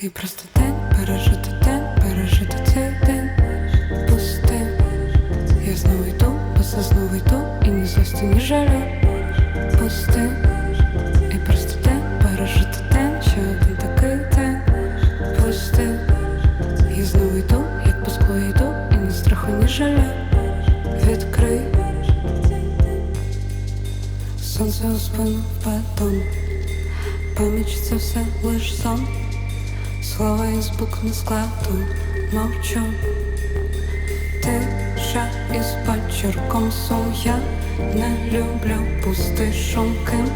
І просто день, пережити день, пережити цей день пусти. Я знову йду, бо знову йду, і ні злості, ні жалю пусти. І просто день, пережити день, ще один такий день пусти. Я знову йду, як по склу йду, і ні страху, ні жалю відкрий. Сонце у спину бетон Пам'ять це все лиш сон Слова із букв не складу мовчу Тиша із почерком сум Я не люблю пустий шум. Ким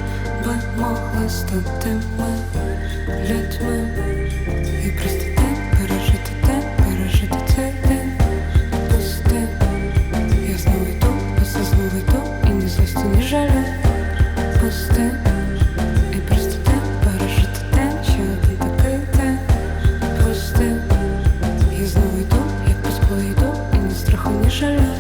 би могли стати ми людьми chaleur.